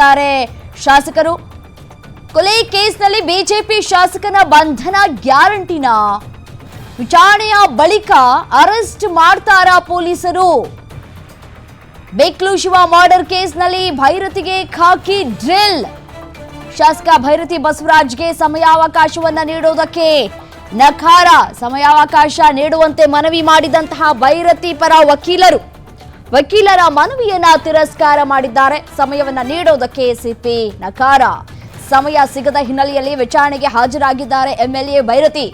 ಮಾಡಿದ್ದಾರೆ. ಶಾಸಕರು, ಕೊಲೆ ಕೇಸ್ನಲ್ಲಿ ಬಿಜೆಪಿ ಶಾಸಕನ ಬಂಧನ ಗ್ಯಾರಂಟಿನ ವಿಚಾರಣೆಯ ಬಳಿಕ ಅರೆಸ್ಟ್ ಮಾಡ್ತಾರಾ ಪೊಲೀಸರು? ಬೆಕ್ಲು ಶಿವ ಮರ್ಡರ್ ಕೇಸ್ನಲ್ಲಿ ಭೈರತಿಗೆ ಖಾಕಿ ಡ್ರಿಲ್. ಶಾಸಕ ಭೈರತಿ ಬಸವರಾಜ್ಗೆ ಸಮಯಾವಕಾಶವನ್ನ ನೀಡುವುದಕ್ಕೆ ನಕಾರ ಸಮಯಾವಕಾಶ ನೀಡುವಂತೆ ಮನವಿ ಮಾಡಿದಂತಹ ಭೈರತಿ ಪರ ವಕೀಲರು. ವಕೀಲರ ಮನವಿಯನ್ನ ತಿರಸ್ಕಾರ ಮಾಡಿದ್ದಾರೆ. ಸಮಯವನ್ನ ನೀಡೋದಕ್ಕೆ ಸಿಪಿ ನಕಾರ. ಸಮಯ ಸಿಗದ ಹಿನ್ನೆಲೆಯಲ್ಲಿ ವಿಚಾರಣೆಗೆ ಹಾಜರಾಗಿದ್ದಾರೆ ಎಂಎಲ್ಎ ಭೈರತಿ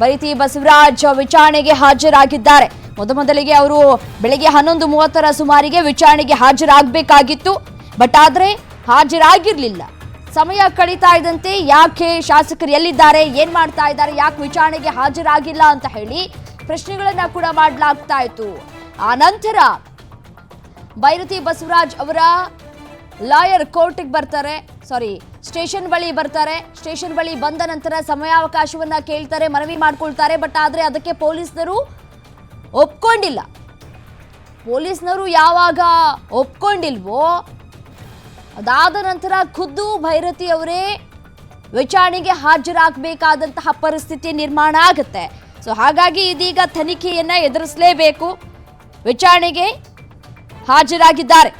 ಭೈರತಿ ಬಸವರಾಜ್ ವಿಚಾರಣೆಗೆ ಹಾಜರಾಗಿದ್ದಾರೆ. ಮೊದಮೊದಲಿಗೆ ಅವರು ಬೆಳಿಗ್ಗೆ ಹನ್ನೊಂದು ಮೂವತ್ತರ ಸುಮಾರಿಗೆ ವಿಚಾರಣೆಗೆ ಹಾಜರಾಗಬೇಕಾಗಿತ್ತು. ಬಟ್ ಆದರೆ ಹಾಜರಾಗಿರಲಿಲ್ಲ. ಸಮಯ ಕಳೀತಾ ಇದ್ದಂತೆ ಯಾಕೆ ಶಾಸಕರು ಎಲ್ಲಿದ್ದಾರೆ, ಏನ್ ಮಾಡ್ತಾ ಇದ್ದಾರೆ, ಯಾಕೆ ವಿಚಾರಣೆಗೆ ಹಾಜರಾಗಿಲ್ಲ ಅಂತ ಹೇಳಿ ಪ್ರಶ್ನೆಗಳನ್ನ ಕೂಡ ಮಾಡಲಾಗ್ತಾ ಇತ್ತು. ಆ ನಂತರ ಭೈರತಿ ಬಸವರಾಜ್ ಅವರ ಲಾಯರ್ ಕೋರ್ಟಿಗೆ ಬರ್ತಾರೆ. ಸಾರಿ ಸ್ಟೇಷನ್ ಬಳಿ ಬರ್ತಾರೆ. ಸ್ಟೇಷನ್ ಬಳಿ ಬಂದ ನಂತರ ಸಮಯಾವಕಾಶವನ್ನ ಕೇಳ್ತಾರೆ, ಮನವಿ ಮಾಡ್ಕೊಳ್ತಾರೆ, ಬಟ್ ಆದ್ರೆ ಅದಕ್ಕೆ ಪೊಲೀಸ್ನರು ಒಪ್ಕೊಂಡಿಲ್ಲ. ಪೊಲೀಸ್ನವರು ಯಾವಾಗ ಒಪ್ಕೊಂಡಿಲ್ವೋ, ಅದಾದ ನಂತರ ಖುದ್ದು ಭೈರತಿ ಅವರೇ ವಿಚಾರಣೆಗೆ ಹಾಜರಾಗಬೇಕಾದಂತಹ ಪರಿಸ್ಥಿತಿ ನಿರ್ಮಾಣ ಆಗುತ್ತೆ. ಸೊ ಹಾಗಾಗಿ ಇದೀಗ ತನಿಖೆಯನ್ನ ಎದುರಿಸಲೇಬೇಕು. ವಿಚಾರಣೆಗೆ ಹಾಜರಾಗಿದ್ದಾರೆ.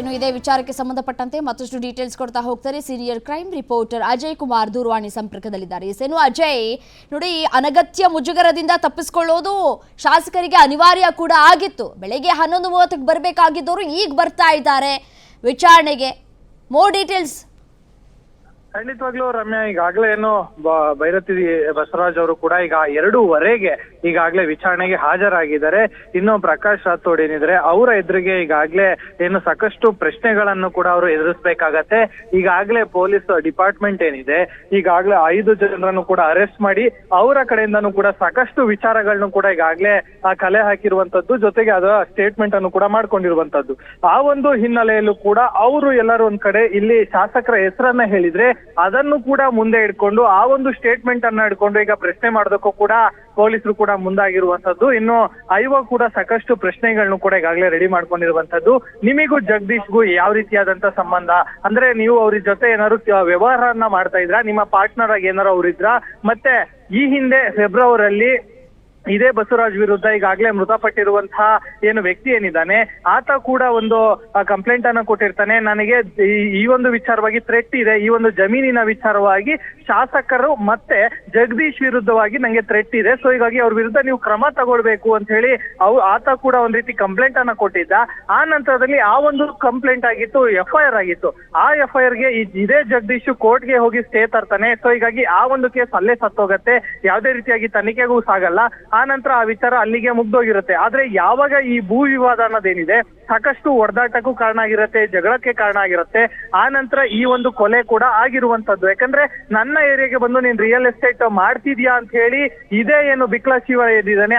ಇನ್ನು ಇದೇ ವಿಚಾರಕ್ಕೆ ಸಂಬಂಧಪಟ್ಟಂತೆ ಮತ್ತಷ್ಟು ಡೀಟೇಲ್ಸ್ ಕೊಡ್ತಾ ಹೋಗ್ತಾರೆ senior crime reporter Ajay Kumar ದೂರವಾಣಿ ಸಂಪರ್ಕದಲ್ಲಿದ್ದಾರೆ. ಇಸೇನು ಅಜಯ್, ನೋಡಿ, ಅನಗತ್ಯ ಮುಜುಗರದಿಂದ ತಪ್ಪಿಸ್ಕೊಳ್ಳೋದು ಶಾಸಕರಿಗೆ ಅನಿವಾರ್ಯ ಕೂಡ ಆಗಿತ್ತು. ಬೆಳಗ್ಗೆ ಹನ್ನೊಂದು ಮೂವತ್ತಕ್ಕೆ ಬರಬೇಕಾಗಿದ್ದವರು ಈಗ ಬರ್ತಾ ಇದ್ದಾರೆ. ವಿಚಾರಣೆಗೆ ಮೋರ್ ಡೀಟೇಲ್ಸ್ ಖಂಡಿತವಾಗ್ಲೂ ರಮ್ಯಾ, ಈಗಾಗಲೇ ಏನು ಭೈರತಿ ಬಸವರಾಜ್ ಅವರು ಕೂಡ ಈಗ ಎರಡೂವರೆಗೆ ಈಗಾಗಲೇ ವಿಚಾರಣೆಗೆ ಹಾಜರಾಗಿದ್ದಾರೆ. ಇನ್ನು ಪ್ರಕಾಶ್ ರಾಥೋಡ್ ಏನಿದ್ರೆ, ಅವರ ಎದುರಿಗೆ ಈಗಾಗಲೇ ಏನು ಸಾಕಷ್ಟು ಪ್ರಶ್ನೆಗಳನ್ನು ಕೂಡ ಅವರು ಎದುರಿಸಬೇಕಾಗತ್ತೆ. ಈಗಾಗ್ಲೇ ಪೊಲೀಸ್ ಡಿಪಾರ್ಟ್ಮೆಂಟ್ ಏನಿದೆ, ಈಗಾಗಲೇ ಐದು ಜನರನ್ನು ಕೂಡ ಅರೆಸ್ಟ್ ಮಾಡಿ, ಅವರ ಕಡೆಯಿಂದನೂ ಕೂಡ ಸಾಕಷ್ಟು ವಿಚಾರಗಳನ್ನು ಕೂಡ ಈಗಾಗಲೇ ಕಲೆ ಹಾಕಿರುವಂತದ್ದು ಜೊತೆಗೆ ಅದರ ಸ್ಟೇಟ್ಮೆಂಟ್ ಅನ್ನು ಕೂಡ ಮಾಡ್ಕೊಂಡಿರುವಂತದ್ದು ಆ ಒಂದು ಹಿನ್ನೆಲೆಯಲ್ಲೂ ಕೂಡ ಅವರು ಎಲ್ಲರೂ ಒಂದ್ ಕಡೆ, ಇಲ್ಲಿ ಶಾಸಕರ ಹೆಸರನ್ನ ಹೇಳಿದ್ರೆ ಅದನ್ನು ಕೂಡ ಮುಂದೆ ಇಟ್ಕೊಂಡು ಆ ಒಂದು ಸ್ಟೇಟ್ಮೆಂಟ್ ಅನ್ನ ಇಟ್ಕೊಂಡು ಈಗ ಪ್ರಶ್ನೆ ಮಾಡೋದಕ್ಕೂ ಕೂಡ ಪೊಲೀಸರು ಕೂಡ ಮುಂದಾಗಿರುವಂತದ್ದು ಇನ್ನು ಐವ ಕೂಡ ಸಾಕಷ್ಟು ಪ್ರಶ್ನೆಗಳನ್ನು ಕೂಡ ಈಗಾಗಲೇ ರೆಡಿ ಮಾಡ್ಕೊಂಡಿರುವಂತದ್ದು ನಿಮಿಗೂ ಜಗದೀಶ್ಗೂ ಯಾವ ರೀತಿಯಾದಂತ ಸಂಬಂಧ? ಅಂದ್ರೆ ನೀವು ಅವ್ರ ಜೊತೆ ಏನಾದ್ರು ವ್ಯವಹಾರನ ಮಾಡ್ತಾ ಇದ್ರ? ನಿಮ್ಮ ಪಾರ್ಟ್ನರ್ ಆಗಿ ಏನಾರು ಅವ್ರಿದ್ರ? ಮತ್ತೆ ಈ ಹಿಂದೆ ಫೆಬ್ರವರಿಯಲ್ಲಿ ಇದೇ ಬಸವರಾಜ್ ವಿರುದ್ಧ ಈಗಾಗಲೇ ಮೃತಪಟ್ಟಿರುವಂತಹ ಏನು ವ್ಯಕ್ತಿ ಏನಿದ್ದಾನೆ, ಆತ ಕೂಡ ಒಂದು ಕಂಪ್ಲೇಂಟ್ ಅನ್ನ ಕೊಟ್ಟಿರ್ತಾನೆ. ನನಗೆ ಈ- ಒಂದು ವಿಚಾರವಾಗಿ ಥ್ರೆಟ್ ಇದೆ. ಈ ಒಂದು ಜಮೀನಿನ ವಿಚಾರವಾಗಿ ಶಾಸಕರು ಮತ್ತೆ ಜಗದೀಶ್ ವಿರುದ್ಧವಾಗಿ ನಂಗೆ ಥ್ರೆಟ್ ಇದೆ. ಸೊ ಹೀಗಾಗಿ ಅವ್ರ ವಿರುದ್ಧ ನೀವು ಕ್ರಮ ತಗೊಳ್ಬೇಕು ಅಂತ ಹೇಳಿ ಅವ್, ಆತ ಕೂಡ ಒಂದ್ ರೀತಿ ಕಂಪ್ಲೇಂಟ್ ಅನ್ನ ಕೊಟ್ಟಿದ್ದ. ಆ ನಂತರದಲ್ಲಿ ಆ ಒಂದು ಕಂಪ್ಲೇಂಟ್ ಆಗಿತ್ತು ಎಫ್ ಐ ಆರ್ ಆಗಿತ್ತು. ಆ ಎಫ್ ಐ ಆರ್ಗೆ ಇದೇ ಜಗದೀಶ್ ಕೋರ್ಟ್ಗೆ ಹೋಗಿ ಸ್ಟೇ ತರ್ತಾನೆ. ಸೊ ಹೀಗಾಗಿ ಆ ಒಂದು ಕೇಸ್ ಅಲ್ಲೇ ಸತ್ತೋಗತ್ತೆ. ಯಾವುದೇ ರೀತಿಯಾಗಿ ತನಿಖೆಗೂ ಸಾಗಲ್ಲ. ಆ ನಂತರ ಆ ವಿಚಾರ ಅಲ್ಲಿಗೆ ಮುಗ್ದೋಗಿರುತ್ತೆ. ಆದ್ರೆ ಯಾವಾಗ ಈ ಭೂ ವಿವಾದ ಅನ್ನೋದೇನಿದೆ, ಸಾಕಷ್ಟು ಒಡೆದಾಟಕ್ಕೂ ಕಾರಣ ಆಗಿರುತ್ತೆ, ಜಗಳಕ್ಕೆ ಕಾರಣ ಆಗಿರುತ್ತೆ. ಆ ನಂತರ ಈ ಒಂದು ಕೊಲೆ ಕೂಡ ಆಗಿರುವಂತದ್ದು ಯಾಕಂದ್ರೆ ನನ್ನ ಏರಿಯಾಗೆ ಬಂದು ನೀನ್ ರಿಯಲ್ ಎಸ್ಟೇಟ್ ಮಾಡ್ತಿದ್ಯಾ ಅಂತ ಹೇಳಿ ಇದೇ ಏನು ಬಿಕ್ಲಾ ಶಿವ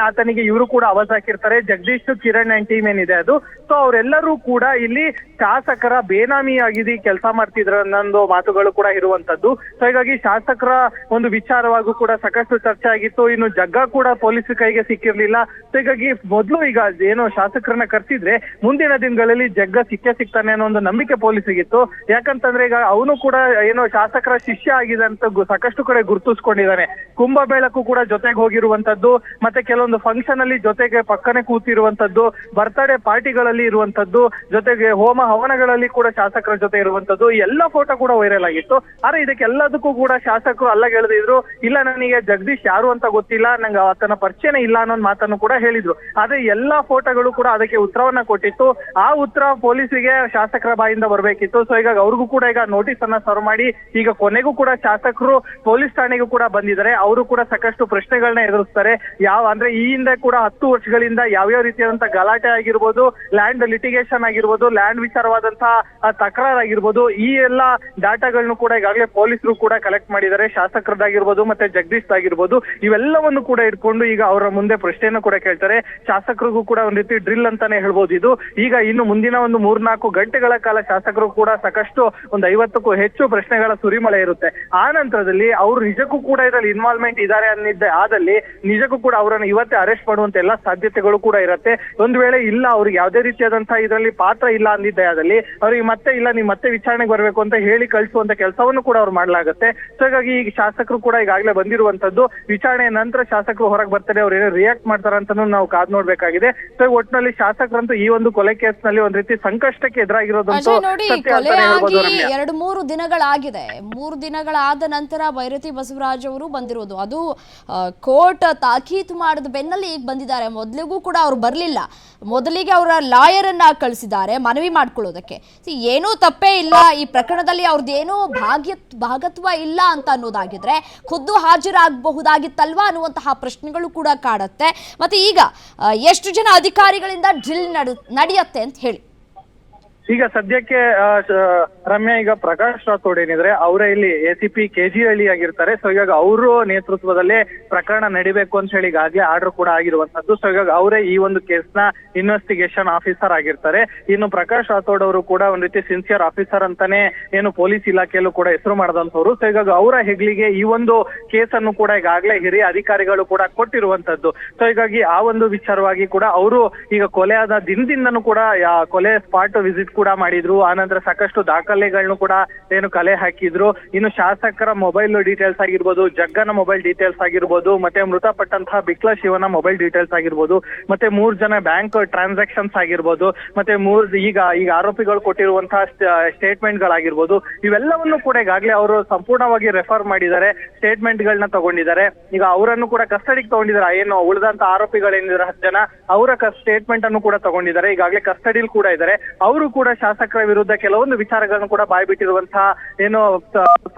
ಆತನಿಗೆ ಇವರು ಕೂಡ ಅವಾಜ್ ಹಾಕಿರ್ತಾರೆ. ಜಗದೀಶ್ ಕಿರಣ್ ಅಂಡ್ ಟೀಮ್ ಏನಿದೆ ಅದು. ಸೊ ಅವರೆಲ್ಲರೂ ಕೂಡ ಇಲ್ಲಿ ಶಾಸಕರ ಬೇನಾಮಿ ಬೇನಾಮಿಯಾಗಿದ್ದು ಕೆಲಸ ಮಾಡ್ತಿದ್ರ ಅನ್ನೊಂದು ಮಾತುಗಳು ಕೂಡ ಇರುವಂತದ್ದು ಸೊ ಹೀಗಾಗಿ ಶಾಸಕರ ಒಂದು ವಿಚಾರವಾಗೂ ಕೂಡ ಸಾಕಷ್ಟು ಚರ್ಚೆ ಆಗಿತ್ತು. ಇನ್ನು ಜಗ್ಗ ಕೂಡ ಪೊಲೀಸ್ ಕೈಗೆ ಸಿಕ್ಕಿರ್ಲಿಲ್ಲ. ಸೊ ಹೀಗಾಗಿ ಮೊದಲು ಈಗ ಏನೋ ಶಾಸಕರನ್ನ ಕರ್ಸಿದ್ರೆ ಮುಂದಿನ ದಿನಗಳಲ್ಲಿ ಜಗ್ಗ ಸಿಕ್ಕೇ ಸಿಗ್ತಾನೆ ಅನ್ನೋ ಒಂದು ನಂಬಿಕೆ ಪೊಲೀಸಿಗಿತ್ತು. ಯಾಕಂತಂದ್ರೆ ಈಗ ಅವನು ಕೂಡ ಏನೋ ಶಾಸಕರ ಶಿಷ್ಯ ಆಗಿದೆ ಅಂತ ಸಾಕಷ್ಟು ಕಡೆ ಗುರುತಿಸ್ಕೊಂಡಿದ್ದಾನೆ. ಕುಂಭಮೇಳಕ್ಕೂ ಕೂಡ ಜೊತೆಗೆ ಹೋಗಿರುವಂತದ್ದು ಮತ್ತೆ ಕೆಲವೊಂದು ಫಂಕ್ಷನ್ ಅಲ್ಲಿ ಜೊತೆಗೆ ಪಕ್ಕನೆ ಕೂತಿರುವಂತದ್ದು ಬರ್ತ್ಡೇ ಪಾರ್ಟಿಗಳಲ್ಲಿ ಇರುವಂತದ್ದು ಜೊತೆಗೆ ಹೋಮ ಹವನಗಳಲ್ಲಿ ಕೂಡ ಶಾಸಕರ ಜೊತೆ ಇರುವಂತದ್ದು ಎಲ್ಲ ಫೋಟೋ ಕೂಡ ವೈರಲ್ ಆಗಿತ್ತು. ಆದ್ರೆ ಇದಕ್ಕೆಲ್ಲದಕ್ಕೂ ಕೂಡ ಶಾಸಕರು ಅಲ್ಲ ಹೇಳಿದ್ರು ಇಲ್ಲ, ನನಗೆ ಜಗದೀಶ್ ಯಾರು ಅಂತ ಗೊತ್ತಿಲ್ಲ. ನಂಗೆ ಆತನ ಪರಿಚಯನೇ ಇಲ್ಲ ಅನ್ನೋ ಮಾತನ್ನು ಕೂಡ ಹೇಳಿದ್ರು. ಆದ್ರೆ ಎಲ್ಲಾ ಫೋಟೋಗಳು ಕೂಡ ಅದಕ್ಕೆ ಉತ್ತರವನ್ನ ಕೊಟ್ಟಿತ್ತು. ಆ ಉತ್ತರ ಪೊಲೀಸಿಗೆ ಶಾಸಕರ ಬಾಯಿಂದ ಬರಬೇಕಿತ್ತು. ಸೊ ಈಗ ಅವ್ರಿಗೂ ಕೂಡ ಈಗ ನೋಟಿಸ್ ಅನ್ನ ಸರ್ವ್ ಮಾಡಿ, ಈಗ ಕೊನೆಗೂ ಕೂಡ ಶಾಸಕರು ಪೊಲೀಸ್ ಠಾಣೆಗೂ ಕೂಡ ಬಂದಿದ್ದಾರೆ. ಅವರು ಕೂಡ ಸಾಕಷ್ಟು ಪ್ರಶ್ನೆಗಳನ್ನ ಎದುರಿಸ್ತಾರೆ. ಯಾವ, ಅಂದ್ರೆ ಈ ಹಿಂದೆ ಕೂಡ ಹತ್ತು ವರ್ಷಗಳಿಂದ ಯಾವ್ಯಾವ ರೀತಿಯಾದಂತಹ ಗಲಾಟೆ ಆಗಿರ್ಬೋದು ಲ್ಯಾಂಡ್ ಲಿಟಿಗೇಷನ್ ಆಗಿರ್ಬೋದು ಲ್ಯಾಂಡ್ ವಿಚಾರವಾದಂತಹ ತಕರಾರಾಗಿರ್ಬೋದು, ಈ ಎಲ್ಲ ಡಾಟಾಗಳನ್ನು ಕೂಡ ಈಗಾಗಲೇ ಪೊಲೀಸರು ಕೂಡ ಕಲೆಕ್ಟ್ ಮಾಡಿದ್ದಾರೆ. ಶಾಸಕರದ್ದಾಗಿರ್ಬೋದು, ಮತ್ತೆ ಜಗದೀಶ್ ಆಗಿರ್ಬೋದು ಇವೆಲ್ಲವನ್ನು ಕೂಡ ಇಟ್ಕೊಂಡು ಈಗ ಈಗ ಅವರ ಮುಂದೆ ಪ್ರಶ್ನೆಯನ್ನು ಕೂಡ ಕೇಳ್ತಾರೆ. ಶಾಸಕರಿಗೂ ಕೂಡ ಒಂದ್ ರೀತಿ ಡ್ರಿಲ್ ಅಂತಾನೆ ಹೇಳ್ಬೋದು ಇದು. ಈಗ ಇನ್ನು ಮುಂದಿನ ಒಂದು ಮೂರ್ನಾಲ್ಕು ಗಂಟೆಗಳ ಕಾಲ ಶಾಸಕರು ಕೂಡ ಸಾಕಷ್ಟು ಒಂದು ಐವತ್ತಕ್ಕೂ ಹೆಚ್ಚು ಪ್ರಶ್ನೆಗಳ ಸುರಿಮಳೆ ಇರುತ್ತೆ. ಆ ನಂತರದಲ್ಲಿ ಅವರು ನಿಜಕ್ಕೂ ಕೂಡ ಇದರಲ್ಲಿ ಇನ್ವಾಲ್ವ್ಮೆಂಟ್ ಇದಾರೆ ಅನ್ನಿದ್ದೆ. ಆದಲ್ಲಿ ನಿಜಕ್ಕೂ ಕೂಡ ಅವರನ್ನು ಇವತ್ತೇ ಅರೆಸ್ಟ್ ಮಾಡುವಂತ ಎಲ್ಲಾ ಸಾಧ್ಯತೆಗಳು ಕೂಡ ಇರುತ್ತೆ. ಒಂದ್ ವೇಳೆ ಇಲ್ಲ, ಅವ್ರಿಗೆ ಯಾವುದೇ ರೀತಿಯಾದಂತಹ ಇದರಲ್ಲಿ ಪಾತ್ರ ಇಲ್ಲ ಅಂದಿದ್ದೆ ಆದಲ್ಲಿ ಅವ್ರಿಗೆ ಮತ್ತೆ ಇಲ್ಲ, ನೀವು ಮತ್ತೆ ವಿಚಾರಣೆಗೆ ಬರಬೇಕು ಅಂತ ಹೇಳಿ ಕಳಿಸುವಂತ ಕೆಲಸವನ್ನು ಕೂಡ ಅವ್ರು ಮಾಡಲಾಗುತ್ತೆ. ಸೊ, ಹಾಗಾಗಿ ಈಗ ಶಾಸಕರು ಕೂಡ ಈಗಾಗಲೇ ಬಂದಿರುವಂತದ್ದು ವಿಚಾರಣೆಯ ನಂತರ ಶಾಸಕರು ಹೊರಗೆ ಬರ್ತಾರೆ. ಅವ್ರು ಏನೋ ರಿಯಾಕ್ಟ್ ಮಾಡ್ತಾರ ಅಂತಾನು ನಾವು ಕಾದ್ ನೋಡ್ಬೇಕಾಗಿದೆ. ಸೊ ಒಟ್ಟಿನಲ್ಲಿ ಶಾಸಕರಂತೂ ಈ ಒಂದು ಕೊಲೆ ಕೇಸ್ನಲ್ಲಿ ಒಂದ್ ರೀತಿ ಸಂಕಷ್ಟಕ್ಕೆ ಎದುರಾಗಿರೋದಂತೂ ಅಜಯ್ ನೋಡಿ ಸತ್ಯ ಕೊಲೆ ಅಂತಾನೆ ಹೇಳ್ಬೋದು ಆಗಿ ರಮ್ಯಾ. ಎರಡು ಮೂರು ದಿನಗಳಾಗಿದೆ. ಮೂರು ದಿನಗಳಾದ ನಂತರ ಭೈರತಿ ಬಸವರಾಜ್ ಅವರು ಬಂದಿರೋದು. ಅದು ಕೋರ್ಟ್ ತಾಕೀತು ಮಾಡಿದ ಬೆನ್ನಲ್ಲಿ ಈಗ ಬಂದಿದ್ದಾರೆ. ಮೊದಲಿಗೂ ಕೂಡ ಅವ್ರು ಬರಲಿಲ್ಲ. ಮೊದಲಿಗೆ ಅವರ ಲಾಯರ್ ಅನ್ನ ಕಳಿಸಿದ್ದಾರೆ ಮನವಿ ಮಾಡ್ಕೊಳ್ಳೋದಕ್ಕೆ. See, ಏನೂ ತಪ್ಪೇ ಇಲ್ಲ. ಈ ಪ್ರಕರಣದಲ್ಲಿ ಅವ್ರದ್ದು ಏನೂ ಭಾಗ್ಯ ಭಾಗತ್ವ ಇಲ್ಲ ಅಂತ ಅನ್ನೋದಾಗಿದ್ರೆ ಖುದ್ದು ಹಾಜರಾಗಬಹುದಾಗಿತ್ತಲ್ವಾ ಅನ್ನುವಂತಹ ಪ್ರಶ್ನೆಗಳು ಕೂಡ ಕಾಡತ್ತೆ ಮತ್ತೆ ಈಗ ಎಷ್ಟು ಜನ ಅಧಿಕಾರಿಗಳಿಂದ ಡ್ರಿಲ್ ನಡ ನಡೆಯುತ್ತೆ ಅಂತ ಹೇಳಿ. ಈಗ ಸದ್ಯಕ್ಕೆ ರಮ್ಯಾ, ಈಗ ಪ್ರಕಾಶ್ ರಾಥೋಡ್ ಏನಿದ್ರೆ, ಅವರೇ ಇಲ್ಲಿ A C P K G Halli ಆಗಿರ್ತಾರೆ. ಸೊ ಇವಾಗ ಅವರು ನೇತೃತ್ವದಲ್ಲೇ ಪ್ರಕರಣ ನಡಿಬೇಕು ಅಂತ ಹೇಳಿ ಈಗಾಗಲೇ ಆರ್ಡರ್ ಕೂಡ ಆಗಿರುವಂತದ್ದು ಸೊ ಇವಾಗ ಅವರೇ ಈ ಒಂದು ಕೇಸ್ನ ಇನ್ವೆಸ್ಟಿಗೇಷನ್ ಆಫೀಸರ್ ಆಗಿರ್ತಾರೆ. ಇನ್ನು ಪ್ರಕಾಶ್ ರಾಥೋಡ್ ಅವರು ಕೂಡ ಒಂದ್ ರೀತಿ ಸಿನ್ಸಿಯರ್ ಆಫೀಸರ್ ಅಂತಾನೆ ಏನು ಪೊಲೀಸ್ ಇಲಾಖೆಯಲ್ಲೂ ಕೂಡ ಹೆಸರು ಮಾಡಿದಂತವ್ರು ಸೊ ಇವಾಗ ಅವರ ಹೆಗ್ಲಿಗೆ ಈ ಒಂದು ಕೇಸ್ ಅನ್ನು ಕೂಡ ಈಗಾಗಲೇ ಹಿರಿಯ ಅಧಿಕಾರಿಗಳು ಕೂಡ ಕೊಟ್ಟಿರುವಂತದ್ದು ಸೊ ಹೀಗಾಗಿ ಆ ಒಂದು ವಿಚಾರವಾಗಿ ಕೂಡ ಅವರು ಈಗ ಕೊಲೆ ಆದ ದಿನದಿಂದನೂ ಕೂಡ ಕೊಲೆ ಸ್ಪಾಟ್ ವಿಸಿಟ್ ಕೂಡ ಮಾಡಿದ್ರು. ಆನಂತರ ಸಾಕಷ್ಟು ದಾಖಲೆಗಳನ್ನು ಕೂಡ ಏನು ಕಲೆ ಹಾಕಿದ್ರು. ಇನ್ನು ಶಾಸಕರ ಮೊಬೈಲ್ ಡೀಟೇಲ್ಸ್ ಆಗಿರ್ಬೋದು, ಜಗ್ಗನ ಮೊಬೈಲ್ ಡೀಟೇಲ್ಸ್ ಆಗಿರ್ಬೋದು, ಮತ್ತೆ ಮೃತಪಟ್ಟಂತಹ ಬಿಕ್ಲ ಶಿವನ ಮೊಬೈಲ್ ಡೀಟೇಲ್ಸ್ ಆಗಿರ್ಬೋದು, ಮತ್ತೆ ಮೂರ್ ಜನ ಬ್ಯಾಂಕ್ ಟ್ರಾನ್ಸಾಕ್ಷನ್ಸ್ ಆಗಿರ್ಬೋದು, ಮತ್ತೆ ಮೂರ್ ಈಗ ಈಗ ಆರೋಪಿಗಳು ಕೊಟ್ಟಿರುವಂತಹ ಸ್ಟೇಟ್ಮೆಂಟ್ ಗಳಾಗಿರ್ಬೋದು ಇವೆಲ್ಲವನ್ನು ಕೂಡ ಈಗಾಗಲೇ ಅವರು ಸಂಪೂರ್ಣವಾಗಿ ರೆಫರ್ ಮಾಡಿದ್ದಾರೆ ಸ್ಟೇಟ್ಮೆಂಟ್ ಗಳನ್ನ ತಗೊಂಡಿದ್ದಾರೆ. ಈಗ ಅವರನ್ನು ಕೂಡ ಕಸ್ಟಡಿಗೆ ತಗೊಂಡಿದ್ದಾರೆ. ಏನು ಉಳಿದಂತ ಆರೋಪಿಗಳೇನಿದ್ದಾರೆ, ಹತ್ತು ಜನ, ಅವರ ಸ್ಟೇಟ್ಮೆಂಟ್ ಅನ್ನು ಕೂಡ ತಗೊಂಡಿದ್ದಾರೆ. ಈಗಾಗಲೇ ಕಸ್ಟಡಿಲ್ ಕೂಡ ಇದ್ದಾರೆ. ಅವರು ಶಾಸಕರ ವಿರುದ್ಧ ಕೆಲವೊಂದು ವಿಚಾರಗಳನ್ನು ಕೂಡ ಬಾಯ್ಬಿಟ್ಟಿರುವಂತಹ ಏನು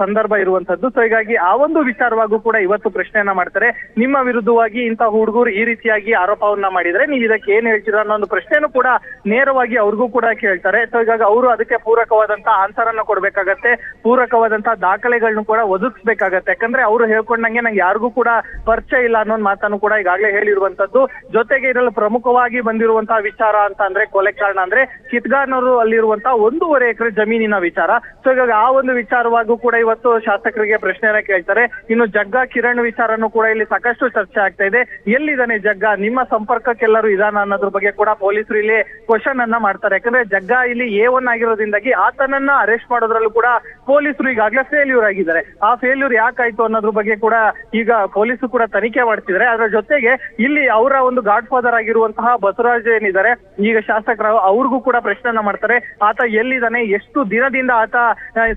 ಸಂದರ್ಭ ಇರುವಂತದ್ದು ಸೊ ಹೀಗಾಗಿ ಆ ಒಂದು ವಿಚಾರವಾಗೂ ಕೂಡ ಇವತ್ತು ಪ್ರಶ್ನೆಯನ್ನ ಮಾಡ್ತಾರೆ. ನಿಮ್ಮ ವಿರುದ್ಧವಾಗಿ ಇಂತಹ ಹುಡುಗರು ಈ ರೀತಿಯಾಗಿ ಆರೋಪವನ್ನ ಮಾಡಿದ್ರೆ ನೀವು ಇದಕ್ಕೆ ಏನ್ ಹೇಳ್ತೀರಾ ಅನ್ನೋ ಒಂದು ಪ್ರಶ್ನೆಯನ್ನು ಕೂಡ ನೇರವಾಗಿ ಅವ್ರಿಗೂ ಕೂಡ ಕೇಳ್ತಾರೆ. ಸೊ ಹೀಗಾಗಿ ಅವರು ಅದಕ್ಕೆ ಪೂರಕವಾದಂತಹ ಆನ್ಸರ್ ಅನ್ನ ಕೊಡ್ಬೇಕಾಗತ್ತೆ. ಪೂರಕವಾದಂತಹ ದಾಖಲೆಗಳನ್ನು ಕೂಡ ಒದಗಿಸ್ಬೇಕಾಗತ್ತೆ. ಯಾಕಂದ್ರೆ ಅವರು ಹೇಳ್ಕೊಂಡಂಗೆ ನಂಗೆ ಯಾರಿಗೂ ಕೂಡ ಪರಿಚಯ ಇಲ್ಲ ಅನ್ನೋ ಮಾತನ್ನು ಕೂಡ ಈಗಾಗಲೇ ಹೇಳಿರುವಂತದ್ದು ಜೊತೆಗೆ ಇದರಲ್ಲಿ ಪ್ರಮುಖವಾಗಿ ಬಂದಿರುವಂತಹ ವಿಚಾರ ಅಂತ ಅಂದ್ರೆ ಕೊಲೆ ಕಾರಣ ಅಂದ್ರೆ ಕಿತ್ಗಾನವರು ಅಲ್ಲಿರುವಂತಹ ಒಂದೂವರೆ ಎಕರೆ ಜಮೀನಿನ ವಿಚಾರ. ಸೊ ಇವಾಗ ಆ ಒಂದು ವಿಚಾರವಾಗೂ ಕೂಡ ಇವತ್ತು ಶಾಸಕರಿಗೆ ಪ್ರಶ್ನೆಯನ್ನ ಕೇಳ್ತಾರೆ. ಇನ್ನು ಜಗ್ಗ ಕಿರಣ್ ವಿಚಾರನೂ ಕೂಡ ಇಲ್ಲಿ ಸಾಕಷ್ಟು ಚರ್ಚೆ ಆಗ್ತಾ ಇದೆ. ಎಲ್ಲಿದ್ದಾನೆ ಜಗ್ಗ? ನಿಮ್ಮ ಸಂಪರ್ಕಕ್ಕೆಲ್ಲರೂ ಇದಾನ ಅನ್ನೋದ್ರ ಬಗ್ಗೆ ಕೂಡ ಪೊಲೀಸರು ಇಲ್ಲಿ ಕ್ವಶನ್ ಅನ್ನ ಮಾಡ್ತಾರೆ. ಯಾಕಂದ್ರೆ ಜಗ್ಗ ಇಲ್ಲಿ ಎ ಒನ್ ಆಗಿರೋದ್ರಿಂದಾಗಿ ಆತನನ್ನ ಅರೆಸ್ಟ್ ಮಾಡೋದ್ರಲ್ಲೂ ಕೂಡ ಪೊಲೀಸರು ಈಗಾಗಲೇ ಫೇಲ್ಯೂರ್ ಆಗಿದ್ದಾರೆ. ಆ ಫೇಲ್ಯೂರ್ ಯಾಕಾಯ್ತು ಅನ್ನೋದ್ರ ಬಗ್ಗೆ ಕೂಡ ಈಗ ಪೊಲೀಸರು ಕೂಡ ತನಿಖೆ ಮಾಡ್ತಿದ್ದಾರೆ. ಅದರ ಜೊತೆಗೆ ಇಲ್ಲಿ ಅವರ ಒಂದು ಗಾಡ್ ಫಾದರ್ ಆಗಿರುವಂತಹ ಬಸವರಾಜ್ ಏನಿದ್ದಾರೆ, ಈಗ ಶಾಸಕರು ಅವ್ರಿಗೂ ಕೂಡ ಪ್ರಶ್ನೆಯನ್ನ ಮಾಡ್ತಾರೆ ಆತ ಎಲ್ಲಿದ್ದಾನೆ? ಎಷ್ಟು ದಿನದಿಂದ ಆತ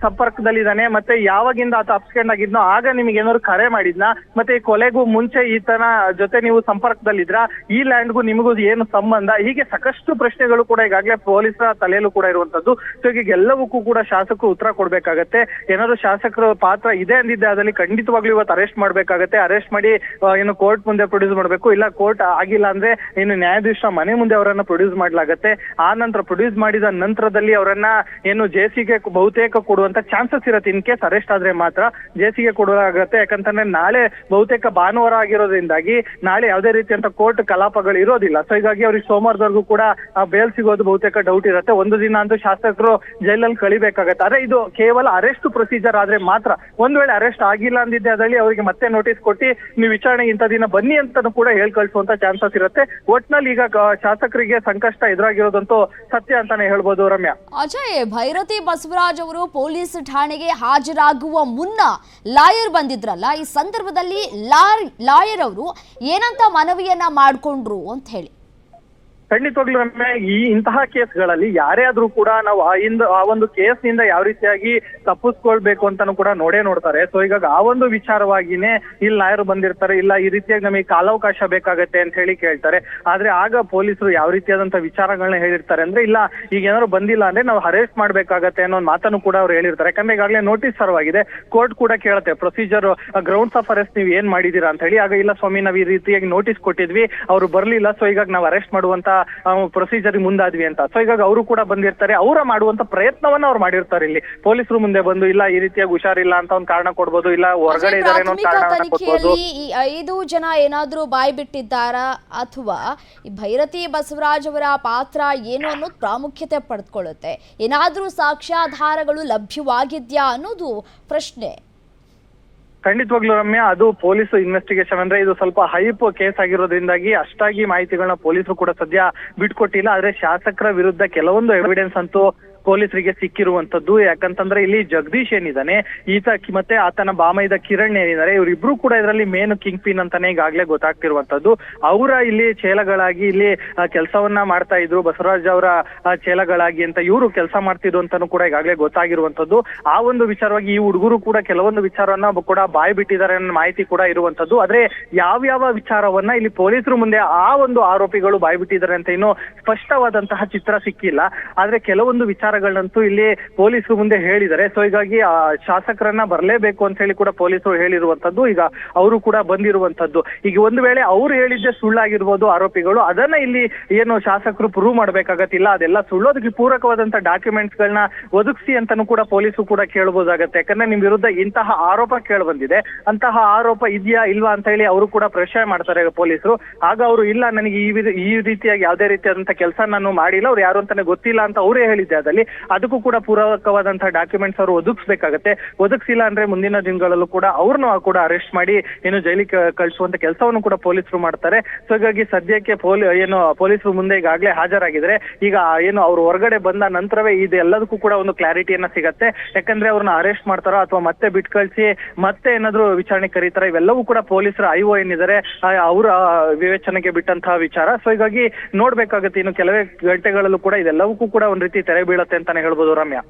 ಸಂಪರ್ಕದಲ್ಲಿದ್ದಾನೆ? ಮತ್ತೆ ಯಾವಾಗಿಂದ ಆತ ಅಪ್ಸ್ಕೆಂಡ್ ಆಗಿದ್ನೋ ಆಗ ನಿಮಗೆ ಏನಾದ್ರು ಕರೆ ಮಾಡಿದ್ನ? ಮತ್ತೆ ಕೊಲೆಗೂ ಮುಂಚೆ ಈತನ ಜೊತೆ ನೀವು ಸಂಪರ್ಕದಲ್ಲಿದ್ರ? ಈ ಲ್ಯಾಂಡ್ಗೂ ನಿಮಗೂ ಏನು ಸಂಬಂಧ? ಹೀಗೆ ಸಾಕಷ್ಟು ಪ್ರಶ್ನೆಗಳು ಕೂಡ ಈಗಾಗಲೇ ಪೊಲೀಸರ ತಲೆಯಲ್ಲೂ ಕೂಡ ಇರುವಂತದ್ದು ಸೊ ಈಗ ಎಲ್ಲವಕ್ಕೂ ಕೂಡ ಶಾಸಕರು ಉತ್ತರ ಕೊಡ್ಬೇಕಾಗತ್ತೆ. ಏನಾದ್ರು ಶಾಸಕರ ಪಾತ್ರ ಇದೆ ಅಂದಿದ್ದೆ ಅದಲ್ಲಿ ಖಂಡಿತವಾಗ್ಲೂ ಇವತ್ತು ಅರೆಸ್ಟ್ ಮಾಡ್ಬೇಕಾಗತ್ತೆ. ಅರೆಸ್ಟ್ ಮಾಡಿ ಏನು ಕೋರ್ಟ್ ಮುಂದೆ ಪ್ರೊಡ್ಯೂಸ್ ಮಾಡ್ಬೇಕು. ಇಲ್ಲ, ಕೋರ್ಟ್ ಆಗಿಲ್ಲ ಅಂದ್ರೆ ಇನ್ನು ನ್ಯಾಯಾಧೀಶ ಮನೆ ಮುಂದೆ ಅವರನ್ನ ಪ್ರೊಡ್ಯೂಸ್ ಮಾಡ್ಲಾಗತ್ತೆ. ಆ ನಂತರ ಪ್ರೊಡ್ಯೂಸ್ ಮಾಡಿದ ನಂತರದಲ್ಲಿ ಅವರನ್ನ ಏನು ಜೆಸಿಗೆ ಬಹುತೇಕ ಕೊಡುವಂತ ಚಾನ್ಸಸ್ ಇರುತ್ತೆ. ಇನ್ ಕೇಸ್ ಅರೆಸ್ಟ್ ಆದ್ರೆ ಮಾತ್ರ ಜೆಸಿಗೆ ಕೊಡಲಾಗುತ್ತೆ. ಯಾಕಂತಂದ್ರೆ ನಾಳೆ ಬಹುತೇಕ ಭಾನುವಾರ ಆಗಿರೋದ್ರಿಂದಾಗಿ ನಾಳೆ ಯಾವುದೇ ರೀತಿಯಂತ ಕೋರ್ಟ್ ಕಲಾಪಗಳು ಇರೋದಿಲ್ಲ. ಸೊ ಹೀಗಾಗಿ ಅವ್ರಿಗೆ ಸೋಮವಾರದವರೆಗೂ ಕೂಡ ಬೇಲ್ ಸಿಗೋದು ಬಹುತೇಕ ಡೌಟ್ ಇರುತ್ತೆ. ಒಂದು ದಿನ ಅಂತೂ ಶಾಸಕರು ಜೈಲಲ್ಲಿ ಕಳಿಬೇಕಾಗತ್ತೆ. ಆದ್ರೆ ಇದು ಕೇವಲ ಅರೆಸ್ಟ್ ಪ್ರೊಸೀಜರ್ ಆದ್ರೆ ಮಾತ್ರ. ಒಂದ್ ವೇಳೆ ಅರೆಸ್ಟ್ ಆಗಿಲ್ಲ ಅಂದಿದ್ದೆ ಅದರಲ್ಲಿ ಅವರಿಗೆ ಮತ್ತೆ ನೋಟಿಸ್ ಕೊಟ್ಟು ನೀವು ವಿಚಾರಣೆಗೆ ಇಂತ ದಿನ ಬನ್ನಿ ಅಂತಾನು ಕೂಡ ಹೇಳ್ ಕಳಿಸುವಂತ ಚಾನ್ಸಸ್ ಇರುತ್ತೆ. ಒಟ್ನಲ್ಲಿ ಈಗ ಶಾಸಕರಿಗೆ ಸಂಕಷ್ಟ ಎದುರಾಗಿರೋದಂತೂ ಸತ್ಯ ಅಂತಾನೆ ಹೇಳ್ಬೋದು. ರಮ್ಯಾ ಅಜಯ್, ಭೈರತಿ ಬಸವರಾಜ್ ಅವರು ಪೊಲೀಸ್ ಠಾಣೆಗೆ ಹಾಜರಾಗುವ ಮುನ್ನ ಲಾಯರ್ ಬಂದಿದ್ರಲ್ಲ, ಈ ಸಂದರ್ಭದಲ್ಲಿ ಲಾಯರ್ ಅವರು ಏನಂತ ಮನವಿಯನ್ನ ಮಾಡ್ಕೊಂಡ್ರು ಅಂತ ಹೇಳಿ. ಖಂಡಿತವಾಗ್ಲೂ ರಮ್ಯ, ಈ ಇಂತಹ ಕೇಸ್ಗಳಲ್ಲಿ ಯಾರೇ ಆದ್ರೂ ಕೂಡ ನಾವು ಆ ಇಂದ, ಆ ಒಂದು ಕೇಸ್ನಿಂದ ಯಾವ ರೀತಿಯಾಗಿ ತಪ್ಪಿಸ್ಕೊಳ್ಬೇಕು ಅಂತಾನು ಕೂಡ ನೋಡೇ ನೋಡ್ತಾರೆ. ಸೊ ಈಗ ಆ ಒಂದು ವಿಚಾರವಾಗಿನೇ ಇಲ್ಲಿ ಲಾಯರ್ ಬಂದಿರ್ತಾರೆ. ಇಲ್ಲ, ಈ ರೀತಿಯಾಗಿ ನಮಗೆ ಕಾಲಾವಕಾಶ ಬೇಕಾಗತ್ತೆ ಅಂತ ಹೇಳಿ ಕೇಳ್ತಾರೆ. ಆದ್ರೆ ಆಗ ಪೊಲೀಸರು ಯಾವ ರೀತಿಯಾದಂತ ವಿಚಾರಗಳನ್ನ ಹೇಳಿರ್ತಾರೆ ಅಂದ್ರೆ, ಇಲ್ಲ, ಈಗ ಏನಾದ್ರು ಬಂದಿಲ್ಲ ಅಂದ್ರೆ ನಾವು ಅರೆಸ್ಟ್ ಮಾಡ್ಬೇಕಾಗತ್ತೆ ಅನ್ನೋ ಒಂದು ಮಾತನ್ನು ಕೂಡ ಅವ್ರು ಹೇಳಿರ್ತಾರೆ. ಯಾಕಂದ್ರೆ ಈಗಾಗಲೇ ನೋಟಿಸ್ ಸರ್ವಾಗಿದೆ. ಕೋರ್ಟ್ ಕೂಡ ಕೇಳುತ್ತೆ. ಪ್ರೊಸೀಜರ್ ಗ್ರೌಂಡ್ಸ್ ಆಫ್ ಅರೆಸ್ಟ್ ನೀವು ಏನ್ ಮಾಡಿದೀರಾ ಅಂತ ಹೇಳಿ. ಆಗ, ಇಲ್ಲ, ಸ್ವಾಮಿ, ನಾವು ಈ ರೀತಿಯಾಗಿ ನೋಟಿಸ್ ಕೊಟ್ಟಿದ್ವಿ. ಅವ್ರು ಬರ್ಲಿಲ್ಲ. ಸೊ ಈಗ ನಾವು ಅರೆಸ್ಟ್ ಮಾಡುವಂತ ಪ್ರೊಸೀಜರ್ ಮುಂದಾದ್ವಿ ಅಂತ. ಸೊ ಈಗ ಅವರು ಕೂಡ ಬಂದಿರ್ತಾರೆ. ಅವರ ಮಾಡುವಂತ ಪ್ರಯತ್ನವನ್ನ ಅವ್ರು ಮಾಡಿರ್ತಾರೆ ಇಲ್ಲಿ. ಪೊಲೀಸರು ಮುಂದೆ ಬಂದು ಇಲ್ಲ ಈ ರೀತಿಯಾಗಿ ಹುಷಾರಿಲ್ಲ ಅಂತ ಒಂದು ಕಾರಣ ಕೊಡ್ಬೋದು ಇಲ್ಲ ಹೊರಗಡೆ ಇದ್ದಾರೆ ಇದಾರೆ ಅನ್ನೋ ಒಂದ್ ಕಾರಣವನ್ನ ಕೊಡ್ಬೋದು. ಈ ಐದು ಜನ ಏನಾದ್ರೂ ಬಾಯ್ ಬಿಟ್ಟಿದ್ದಾರಾ ಅಥವಾ ಈ ಭೈರತಿ ಬಸವರಾಜ್ ಅವರ ಪಾತ್ರ ಏನು ಅನ್ನೋದು ಪ್ರಾಮುಖ್ಯತೆ ಪಡೆದುಕೊಳ್ಳುತ್ತೆ ಏನಾದ್ರೂ ಸಾಕ್ಷ್ಯಾಧಾರಗಳು ಲಭ್ಯವಾಗಿದ್ಯಾ ಅನ್ನೋದು ಪ್ರಶ್ನೆ. ಖಂಡಿತವಾಗ್ಲೂ ರಮ್ಯ, ಅದು ಪೊಲೀಸ್ ಇನ್ವೆಸ್ಟಿಗೇಷನ್ ಅಂದ್ರೆ ಇದು ಸ್ವಲ್ಪ ಹೈಪ್ ಕೇಸ್ ಆಗಿರೋದ್ರಿಂದಾಗಿ ಅಷ್ಟಾಗಿ ಮಾಹಿತಿಗಳನ್ನ ಪೊಲೀಸರು ಕೂಡ ಸದ್ಯ ಬಿಟ್ಕೊಟ್ಟಿಲ್ಲ. ಆದ್ರೆ ಶಾಸಕರ ವಿರುದ್ಧ ಕೆಲವೊಂದು ಎವಿಡೆನ್ಸ್ ಅಂತೂ ಪೊಲೀಸರಿಗೆ ಸಿಕ್ಕಿರುವಂತದ್ದು. ಯಾಕಂತಂದ್ರೆ ಇಲ್ಲಿ ಜಗದೀಶ್ ಏನಿದ್ದಾನೆ ಈತ ಮತ್ತೆ ಆತನ ಬಾಮೈದ ಕಿರಣ್ ಏನಿದ್ದಾರೆ ಇವರಿಬ್ರು ಕೂಡ ಇದರಲ್ಲಿ ಮೇನ್ ಕಿಂಗ್ ಪಿನ್ ಅಂತಾನೆ ಈಗಾಗಲೇ ಗೊತ್ತಾಗ್ತಿರುವಂತದ್ದು. ಅವರ ಇಲ್ಲಿ ಚೇಲಗಳಾಗಿ ಇಲ್ಲಿ ಕೆಲಸವನ್ನ ಮಾಡ್ತಾ ಇದ್ರು. ಬಸವರಾಜ್ ಅವರ ಚೇಲಗಳಾಗಿ ಅಂತ ಇವರು ಕೆಲಸ ಮಾಡ್ತಿದ್ರು ಅಂತಾನು ಕೂಡ ಈಗಾಗಲೇ ಗೊತ್ತಾಗಿರುವಂತದ್ದು. ಆ ಒಂದು ವಿಚಾರವಾಗಿ ಈ ಹುಡುಗರು ಕೂಡ ಕೆಲವೊಂದು ವಿಚಾರವನ್ನ ಕೂಡ ಬಾಯಿ ಬಿಟ್ಟಿದ್ದಾರೆ ಅನ್ನೋ ಮಾಹಿತಿ ಕೂಡ ಇರುವಂತದ್ದು. ಆದ್ರೆ ಯಾವ್ಯಾವ ವಿಚಾರವನ್ನ ಇಲ್ಲಿ ಪೊಲೀಸರು ಮುಂದೆ ಆ ಒಂದು ಆರೋಪಿಗಳು ಬಾಯಿ ಬಿಟ್ಟಿದ್ದಾರೆ ಅಂತ ಇನ್ನೂ ಸ್ಪಷ್ಟವಾದಂತಹ ಚಿತ್ರ ಸಿಕ್ಕಿಲ್ಲ. ಆದ್ರೆ ಕೆಲವೊಂದು ವಿಚಾರಗಳನ್ನಂತೂ ಇಲ್ಲಿ ಪೊಲೀಸರು ಮುಂದೆ ಹೇಳಿದ್ದಾರೆ. ಸೊ ಹೀಗಾಗಿ, ಆ, ಶಾಸಕರನ್ನ ಬರಲೇಬೇಕು ಅಂತ ಹೇಳಿ ಕೂಡ ಪೊಲೀಸರು ಹೇಳಿರುವಂತದ್ದು, ಈಗ ಅವರು ಕೂಡ ಬಂದಿರುವಂತದ್ದು. ಈಗ ಒಂದು ವೇಳೆ ಅವ್ರು ಹೇಳಿದ್ದೆ ಸುಳ್ಳಾಗಿರ್ಬೋದು ಆರೋಪಿಗಳು, ಅದನ್ನ ಇಲ್ಲಿ ಏನು ಶಾಸಕರು ಪ್ರೂವ್ ಮಾಡ್ಬೇಕಾಗತ್ತಿಲ್ಲ. ಅದೆಲ್ಲ ಸುಳ್ಳು ಅದಕ್ಕೆ ಪೂರಕವಾದಂತ ಡಾಕ್ಯುಮೆಂಟ್ಸ್ ಗಳನ್ನ ಒದಗಿಸಿ ಅಂತಾನು ಕೂಡ ಪೊಲೀಸರು ಕೂಡ ಕೇಳಬಹುದಾಗತ್ತೆ ಯಾಕಂದ್ರೆ ನಿಮ್ ವಿರುದ್ಧ ಇಂತಹ ಆರೋಪ ಕೇಳಿ ಬಂದಿದೆ ಅಂತಹ ಆರೋಪ ಇದೆಯಾ ಇಲ್ವಾ ಅಂತ ಹೇಳಿ ಅವರು ಕೂಡ ಪ್ರಶ್ನೆ ಮಾಡ್ತಾರೆ ಪೊಲೀಸರು. ಆಗ ಅವರು, ಇಲ್ಲ, ನನಗೆ ಈ ಈ ರೀತಿಯಾಗಿ ಯಾವುದೇ ರೀತಿಯಾದಂತ ಕೆಲಸ ನಾನು ಮಾಡಿಲ್ಲ, ಅವ್ರು ಯಾರು ಅಂತಾನೆ ಗೊತ್ತಿಲ್ಲ ಅಂತ ಅವರೇ ಹೇಳಿದ್ದೆ ಅದಲ್ಲಿ ಅದಕ್ಕೂ ಕೂಡ ಪೂರಕವಾದಂತಹ ಡಾಕ್ಯುಮೆಂಟ್ಸ್ ಅವರು ಒದಗಿಸಬೇಕಾಗತ್ತೆ. ಒದಗಿಸಿಲ್ಲ ಅಂದ್ರೆ ಮುಂದಿನ ದಿನಗಳಲ್ಲೂ ಕೂಡ ಅವ್ರನ್ನು ಕೂಡ ಅರೆಸ್ಟ್ ಮಾಡಿ ಏನು ಜೈಲಿಗೆ ಕಳಿಸುವಂತ ಕೆಲಸವನ್ನು ಕೂಡ ಪೊಲೀಸರು ಮಾಡ್ತಾರೆ. ಸೊ ಹೀಗಾಗಿ ಸದ್ಯಕ್ಕೆ ಪೊಲೀ ಏನು, ಪೊಲೀಸರು ಮುಂದೆ ಈಗಾಗಲೇ ಹಾಜರಾಗಿದ್ರೆ ಈಗ, ಏನು, ಅವರು ಹೊರಗಡೆ ಬಂದ ನಂತರವೇ ಇದೆಲ್ಲದಕ್ಕೂ ಕೂಡ ಒಂದು ಕ್ಲಾರಿಟಿಯನ್ನ ಸಿಗತ್ತೆ. ಯಾಕಂದ್ರೆ ಅವ್ರನ್ನ ಅರೆಸ್ಟ್ ಮಾಡ್ತಾರೋ ಅಥವಾ ಮತ್ತೆ ಬಿಟ್ ಕಳಿಸಿ, ಮತ್ತೆ ಏನಾದ್ರು ವಿಚಾರಣೆ ಕರೀತಾರ, ಇವೆಲ್ಲವೂ ಕೂಡ ಪೊಲೀಸರ ಐಒ ಏನಿದ್ದಾರೆ ಅವರ ವಿವೇಚನೆಗೆ ಬಿಟ್ಟಂತಹ ವಿಚಾರ. ಸೊ ಹೀಗಾಗಿ ನೋಡ್ಬೇಕಾಗತ್ತೆ ಇನ್ನು ಕೆಲವೇ ಗಂಟೆಗಳಲ್ಲೂ ಕೂಡ ಇದೆಲ್ಲವಕ್ಕೂ ಕೂಡ ಒಂದ್ ರೀತಿ ತೆರೆ ಬೀಳತ್ತೆ ಅಂತಾನೆ ಹೇಳ್ಬೋದು ರಮ್ಯಾ.